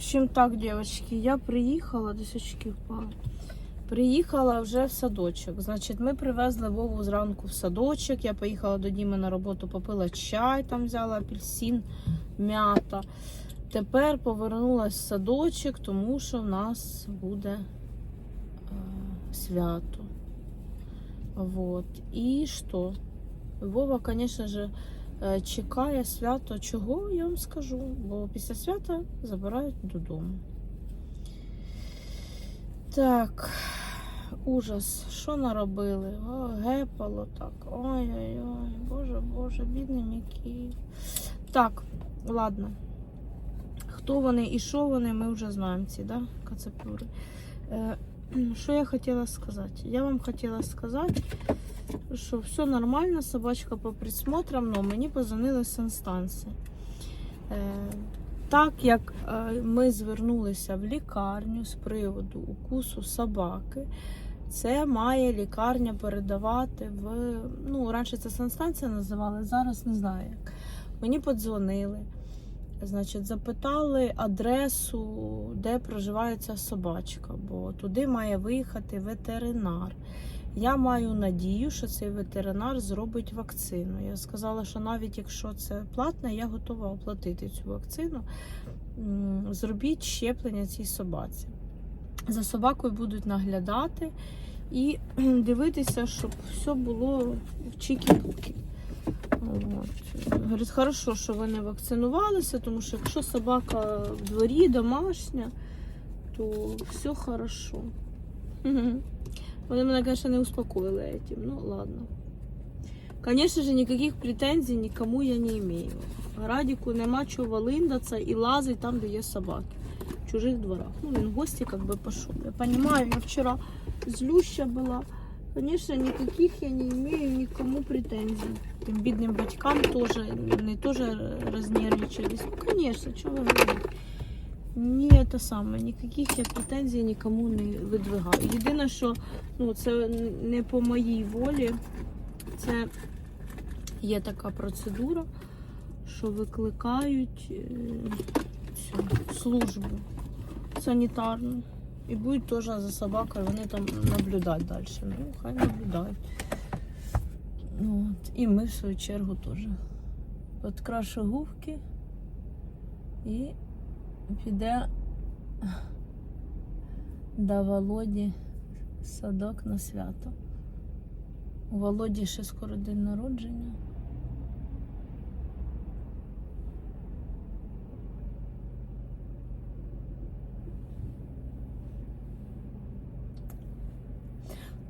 общем, так, девочки, я приїхала, десь очки впали. Приїхала вже в садочок. Значить, ми привезли Вову зранку в садочок. Я поїхала до Діми на роботу, попила чай, там взяла апельсин, м'ята. Тепер повернулася в садочок, тому що в нас буде е, свято. Вот. І що? Вова, звісно ж, е, чекає свято. Чого я вам скажу? Бо після свята забирають додому. Так, ужас, що наробили? О, гепало так. Ой-ой-ой, боже, боже, бідний Микій. Так, ладно. Хто вони і що вони, ми вже знаємо ці, да? Кацапюри. Е, що я хотіла сказати? Я вам хотіла сказати, що все нормально, собачка по присмотрам, але мені позвонили з санстанції. Е, так як е, ми звернулися в лікарню з приводу укусу собаки, це має лікарня передавати в. Ну, раніше це санстанція називали, зараз не знаю як. Мені подзвонили. Значить, запитали адресу, де проживає ця собачка, бо туди має виїхати ветеринар. Я маю надію, що цей ветеринар зробить вакцину. Я сказала, що навіть якщо це платне, я готова оплатити цю вакцину. Зробіть щеплення цій собаці. За собакою будуть наглядати і дивитися, щоб все було в чікі-пукі. Говорить, хорошо, що ви не вакцинувалися, тому що якщо собака в дворі домашня, то все хорошо. Мгм. Вони мене, звісно, не успокоїли этим. Ну, ладно. Конечно же, никаких претензий никому я не имею. Радіку нема чого валиндатися і лазить там, де є собаки. В чужих дворах. Ну, він в гості как бы пошел. Я понимаю, я вчера злюща была. Конечно, никаких я не имею никому претензий. Тим бідним батькам тоже, не тоже разнервничались. Ну, конечно, что вы говорите. Ні, это саме, ніяких я претензій нікому не видвигаю. Єдине, що ну, це не по моїй волі, це є така процедура, що викликають е, цю службу санітарну. І будуть теж за собакою, вони там наблюдати далі. Ну, хай наблюдають. Ну, От. І ми, в свою чергу, теж. Подкрашу губки і піде до Володі садок на свято. У Володі ще скоро день народження.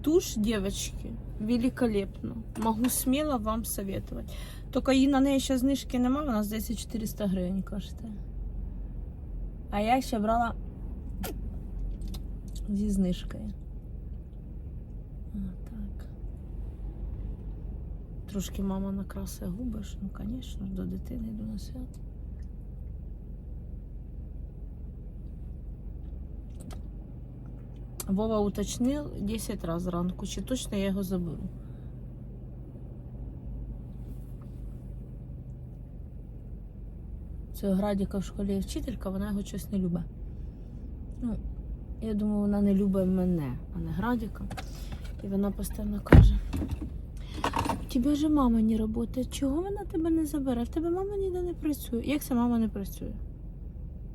Тушь, девочки, великолепно. Могу смело вам советовать. Только на неї ще знижки нема, вона здається 400 гривень коштує. А я ще брала зі знижкою. Так. Трошки мама накрасила губи, ну, звісно, до дитини йду на свято. Вова уточнив 10 разів ранку, чи точно я його заберу. Цього Градіка в школі є вчителька, вона його щось не любить. Ну, я думаю, вона не любить мене, а не Градіка. І вона постійно каже: у тебе же мама не працює. Чого вона тебе не забере? В тебе мама ніде не працює. Як це мама не працює?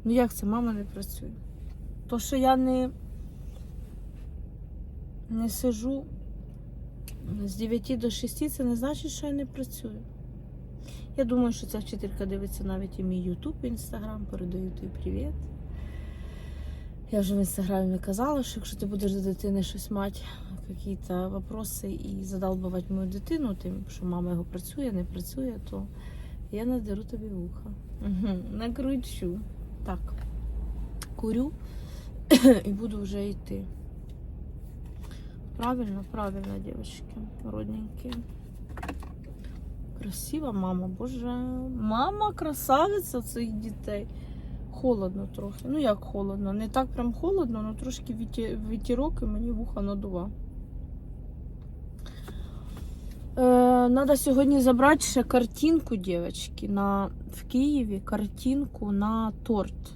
Ну як це мама не працює? То, що я не, не сижу з 9 до 6, це не значить, що я не працюю. Я думаю, що ця вчителька дивиться навіть і мій Ютуб, Інстаграм, передаю тобі привіт. Я вже в інстаграмі казала, що якщо ти будеш до дитини щось мати, якісь вопроси і задалбувати мою дитину, тим, що мама його працює, не працює, то я надеру тобі вуха. Угу. Накручу. Так. Курю і буду вже йти. Правильно, правильно, девочки, родненькие. Красива мама, боже. Мама красавиця цих дітей. Холодно трохи. Ну як холодно? Не так прям холодно, але трошки віті- вітірок і мені вуха надува. Е, надо сьогодні забрати ще картинку, дівчатки, на, в Києві картинку на торт.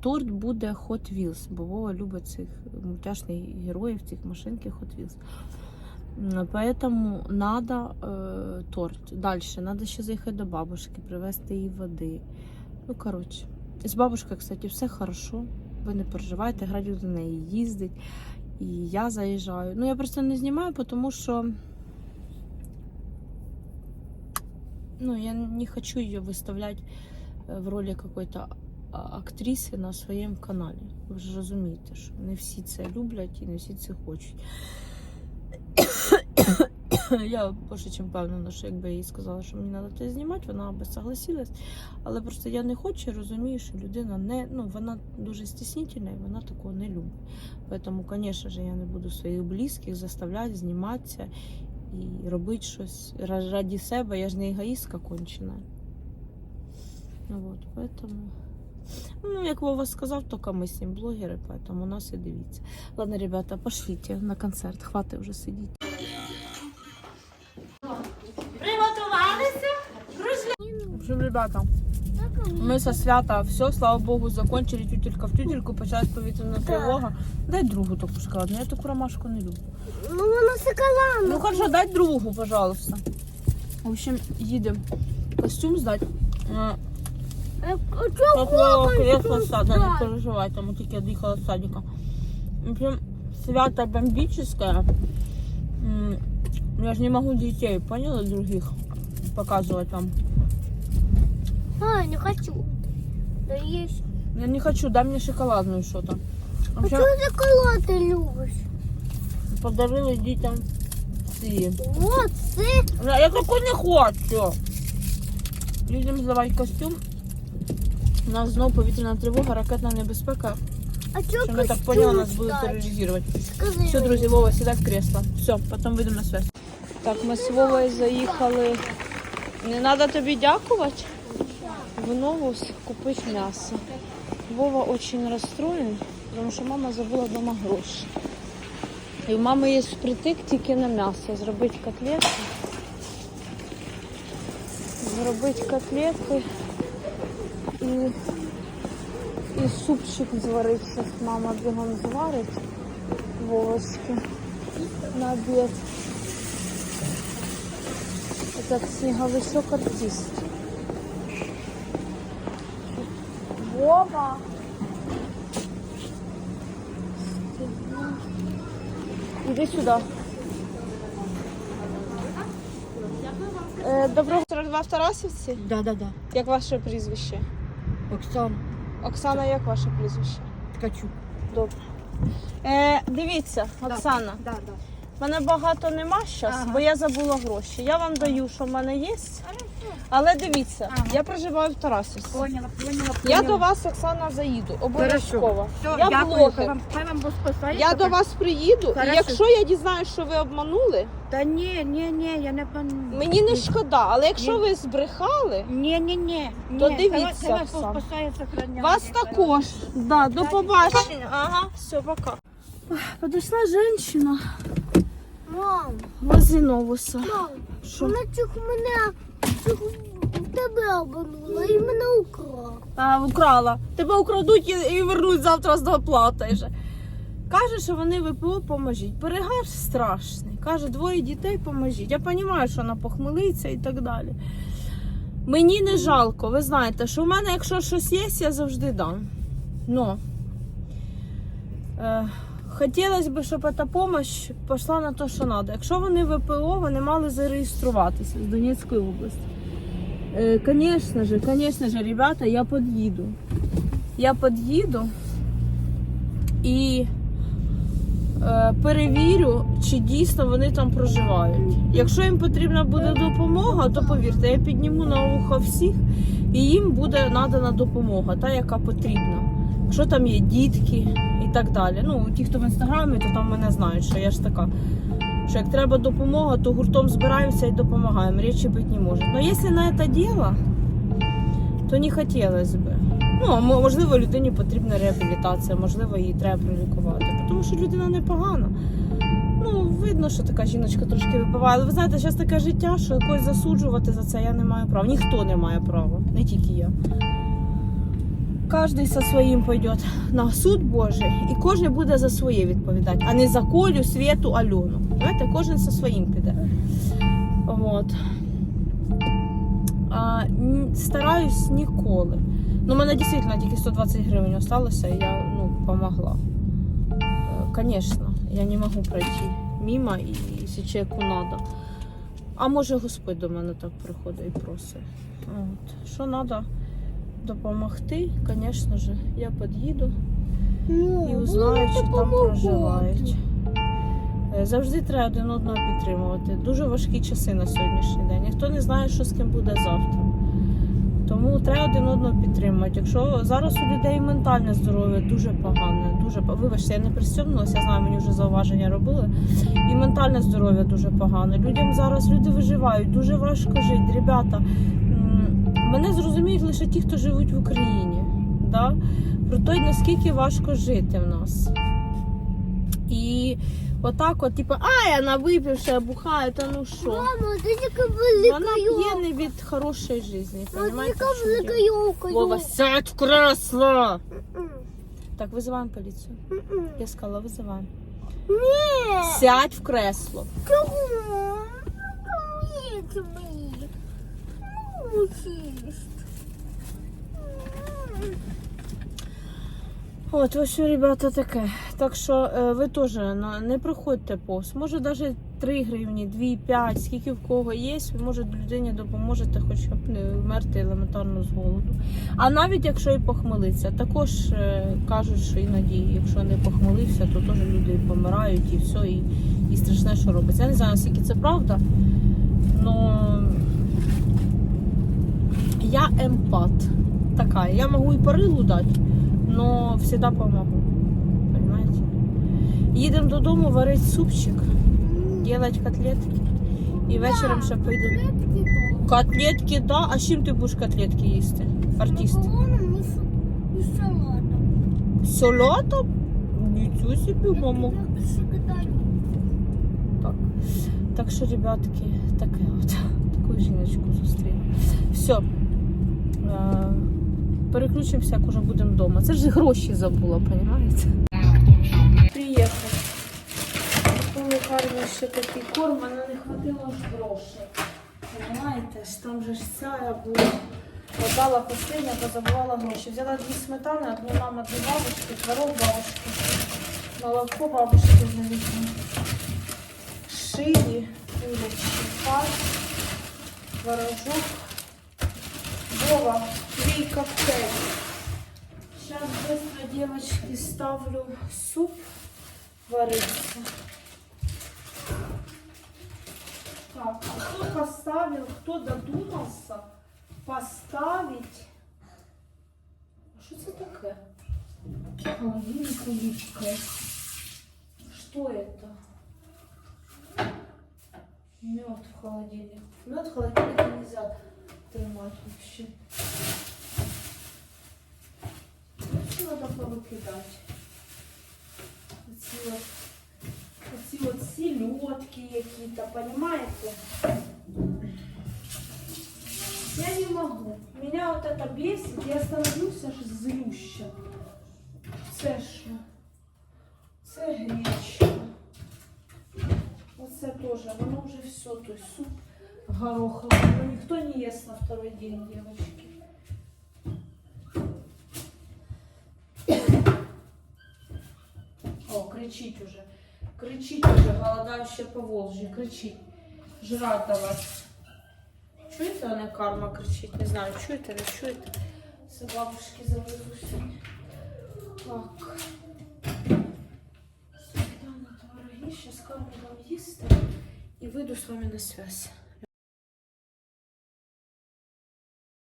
торт буде Hot Wheels, бо Вова любить цих мультяшних героїв, цих машинки Hot Wheels. М, Поэтому надо э, торт. Дальше надо ще заїхати до бабушки, привезти їй води. Ну, коротше. З бабушкою, кстати, все хорошо. Ви не переживайте, Градів до неї їздить. І я заїжджаю. Ну, я просто не знімаю, тому що. Ну, я не хочу ее выставлять э, в ролі какой-то а, актриси на своєму каналі. Ви ж розумієте, що не всі це люблять і не всі це хочуть. Я більше чим впевнена, що якби я їй сказала, що мені треба це знімати, вона би согласилась. Але просто я не хочу, розумію, що людина не, ну, вона дуже стіснительна і вона такого не любить. Тому, звісно ж, я не буду своїх близьких заставляти зніматися і робити щось раді себе. Я ж не егоїстка кончена. Вот, поэтому... Ну, як Вова сказав, тільки ми з ним блогери, поэтому нас і дивіться. Ладно, ребята, пошліть на концерт, хватить вже сидіти. Общем, ребята, ми со свята все, слава Богу, закончили тютелька в тютельку, почалась повітряна тривога. Дай другу таку шоколадну, я таку ромашку не люблю. Ну, вона шоколадна. Ну хорошо, дай другу, пожалуйста. В общем, їдемо костюм здати. Е, Поплавок кресло сада, не переживай, там тільки я доїхала з садика. В общем, свято бомбическое. Я же не могу детей, поняла, других показывать вам. А, не хочу. Да есть. Я не хочу, дай мне шоколадную что-то. А общем, чого шоколад ти любиш? подарили дітям ці. Вот це. Я я такой не хочу. Їдемо здавати костюм. У нас знову повітряна тривога, ракетна небезпека. А чого Що ми так поняли, нас будуть тероризувати. Скажи Все, мені. друзі, Вова, сідай в кресло. Все, потім вийдемо на связь. Так, ми з Вовою заїхали. Не треба тобі дякувати. В Новус купити м'ясо. Вова дуже розстроєн, тому що мама забула вдома гроші. І в мами є впритик тільки на м'ясо. Зробити котлети. Зробити котлети і, і супчик зварити. Мама бігом зварить. Вовочки на обед. Этот снеговичок артист. Вова. Іди сюди. Е, Доброго 42 в Тарасівці. Да, да, да. Як ваше прізвище? Оксана Оксана, як ваше прізвище? Ткачук. Добре. Е, дивіться, Оксана, Да, да. мене багато нема зараз, Ага. бо я забула гроші. Я вам даю, що в мене є. Але дивіться, Ага. я проживаю в Тарасівці. Поняла, поняла, Я до вас, Оксана, заїду. Обов'язково. Все, Я дякую, блогер. вам, хай вам Бог спасає. Я до вас приїду, Хорошо. і якщо я дізнаюсь, що ви обманули, Та ні, ні, ні, я не пан... мені не шкода. Але якщо Ні. ви збрехали, Ні, ні, ні. То дивіться, Хай вас- Оксана. Бог спасає, сохраняє. вас також. Да, до побачення. Ага, все, пока. Подошла женщина Мам, возле новуса. мам, Що? вона чого мене тебе обманула і мене украла. А, украла. Тебе украдуть і, і вернуть завтра з доплатою. же. Каже, що вони ВПО поможіть. Перегар страшний. Каже, двоє дітей поможіть. Я розумію, що вона похмелиться і так далі. Мені не жалко. Ви знаєте, що в мене, якщо щось є, я завжди дам. Но е, хотілося б, щоб ця допомога пішла на те, що треба. Якщо вони ВПО, вони мали зареєструватися з Донецької області. Конечно же, конечно же, ребята, я подъеду. Я под'їду і е, перевірю, чи дійсно вони там проживають. Якщо їм потрібна буде допомога, то повірте, я підніму на вухо всіх, і їм буде надана допомога, та яка потрібна. Якщо там є дітки так далі. Ну, ті, хто в інстаграмі, то там мене знають, що я ж така. Що як треба допомога, то гуртом збираємося і допомагаємо. Речі бути не може. Но якщо на це діло, то не хотілося б. Ну, можливо, людині потрібна реабілітація, можливо, її треба пролікувати. Тому що людина непогана. Ну, видно, що така жіночка трошки випиває. Але ви знаєте, зараз таке життя, що якось засуджувати за це я не маю права. Ніхто не має права, не тільки я. Кожен со своїм пойде на суд Божий, і кожен буде за своє відповідати, а не за Колю, Світу, Альону. Знаєте, кожен со своїм піде. От. А, стараюсь ніколи. Ну, мене дійсно тільки 120 гривень залишилося, і я ну, помогла. Звісно, я не можу пройти мимо і якщо чеку треба. А може Господь до мене так приходить і просить. От. Що треба допомогти, звісно ж, я під'їду Ну, і узнаю, чи там проживають. Е, Завжди треба один одного підтримувати. Дуже важкі часи на сьогоднішній день. Ніхто не знає, що з ким буде завтра. Тому треба один одного підтримувати. Якщо зараз у людей ментальне здоров'я дуже погане, дуже вибачте, я не пристьомнулася, я знаю, мені вже зауваження робили. І ментальне здоров'я дуже погане. Людям зараз люди виживають, дуже важко жити. Ребята, мене зрозуміють лише ті, хто живуть в Україні. Да? Про те, наскільки важко жити в нас. І отак, от, типу, а, вона випивши, бухає, та ну що? Мама, ти така велика Вона п'є не від хорошої житті, така велика йолка. Вова, сядь в кресло! Так, визиваємо поліцію. Я сказала, визиваємо. Ні. Сядь в кресло. Мені. Мучись. От, ось що, ребята, таке. Так що е, ви теж не проходьте повз. Може навіть 3 гривні, 2, 5, скільки в кого є, може людині допоможете хоча б не вмерти елементарно з голоду. А навіть якщо і похмелиться, також е, кажуть, що іноді, якщо не похмелився, то теж люди помирають і все, і, і страшне, що робиться. Я не знаю, наскільки це правда, але я емпат. Така. Я можу і порилу дати но всегда помогу. Понимаете? Їдемо додому варити супчик, делать котлетки. І вечором ще поїдемо. Котлетки, да. А з чим ти будеш котлетки їсти? Артист. Макароном і су- і салатом. З Салатом? Нічого собі, мама. Я всегда Так. Так що, ребятки, таке от. Таку жіночку зустріла. Все. Е, Переключимося, як уже будемо вдома. Це ж гроші забула, розумієте? Приїхав. Коли гарний ще такий корм, мене не хватило грошей. Понимаєте, ж там же ж ця була. Подала последня, позабувала гроші. Взяла дві сметани, одну мама, дві бабушки, творог бабушки, молоко бабушки завезли. Шиї, курячий фарш, творожок. Вова, твій коктейль. Сейчас быстро, девочки, ставлю суп вариться. Так, а кто поставил, кто додумался поставить? А что это такое? Холодильник улиткой. Что это? Мед в холодильник. Мед в холодильнике нельзя тримать вообще. Все надо повыкидать. Оці от, оці от селедки какие-то, понимаете? Я не могу. Меня вот это бесит. Я становлюсь аж злюща. Це що? Це гречка. Оце теж, воно вже все, то есть суп гороховый. Но никто не ест на второй день, девочки. О, кричить уже. Кричить уже, голодающая по Волжье, кричить. Жрать давай. Чуєте, вона карма кричить? Не знаю, чуєте, не чуєте. Це бабушки завезу сьогодні. Так. Зараз карму вам їсти і вийду з вами на связь.